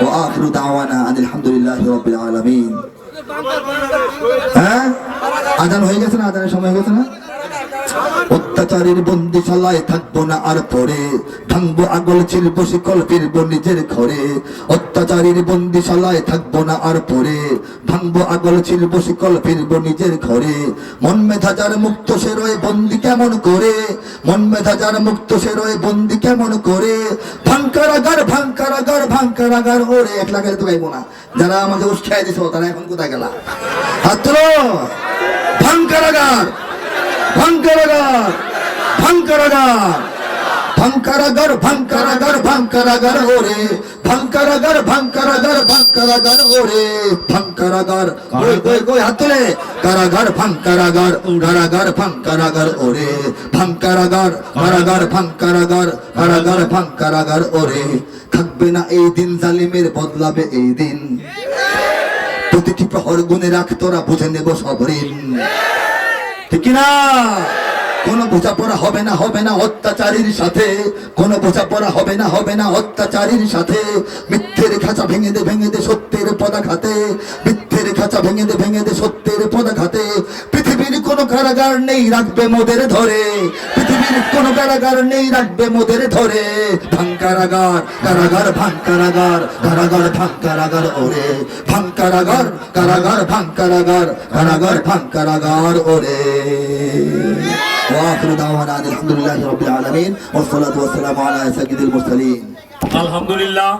وآخر دعوانا أن الحمد لله رب العالمين হ্যাঁ আজান হয়ে গেছে না আজানের সময় হয়ে গেছে না অত্যাচারীর বন্দিশালায় থাকব না আর পরে। ভাঙবো আগল ছিলব শিকল ফিরবো নিজের ঘরে। অত্যাচারীর বন্দিশালায় থাকব না আর পরে। ভাঙবো আগল ছিলব শিকল ফিরবো নিজের ঘরে। মন মেধা যার মুক্ত সে রয়ে বন্দি কেমন করে? মন মেধা যার মুক্ত সে রয়ে বন্দি কেমন করে? ভাঙ্কারাগার ভাঙ্কারাগার ভাঙ্কারাগার ওরে, এক লাখের তো গাইবো না। যারা আমাকে উৎসাহ দিছো, তারা এখন কোথায় গেলা? হাত তোলো ভাঙ্কারাগার ভাঙ্কারাগার ভাঙ্কারাগার। ভাঙ্কারাগার ভাঙ্কারাগার ওরে। ভাঙ্কারাগার ভাঙ্কারাগার ভাঙ্কারাগার ওরে। ভাঙ্কারাগার কারাগার ভাঙ্কারাগার কারাগার ভাঙ্কারাগার ওরে। ভাঙ্কারাগার কারাগার ভাঙ্কারাগার কারাগার ভাঙ্কারাগার ওরে। থাকবে না এই দিন জালিমের বদলাবে এই দিন। প্রতিটি প্রহর গুনে রাখ তোরা, বুঝে নেব সব ঋণ। ঠিক না কোনো বোঝাপড়া হবে না হবে না অত্যাচারীর সাথে। কোনো বোঝাপড়া হবে না হবে না অত্যাচারীর সাথে। মিথ্যের খাঁচা ভেঙে দে ভেঙে দে সত্যের পদা খাতে মিথ্যের খাঁচা ভেঙে দে ভেঙে দে সত্যের পদা খাতে পৃথিবীর কোনো কারাগার নেই রাখবে মোদের ধরে। পৃথিবীর কোনো কারাগার নেই রাখবে মোদের ধরে। ভাঙ্কারাগার কারাগার ভাঙ্কারাগার কারাগার ভাঙ্কারাগার ওরে। ভাঙ্কারাগার কারাগার ভাঙ্কারাগার কারাগার ভাঙ্কারাগার ওরে। واخر دعوانا ان الحمد لله رب العالمين والصلاه والسلام على سيد المرسلين الحمد لله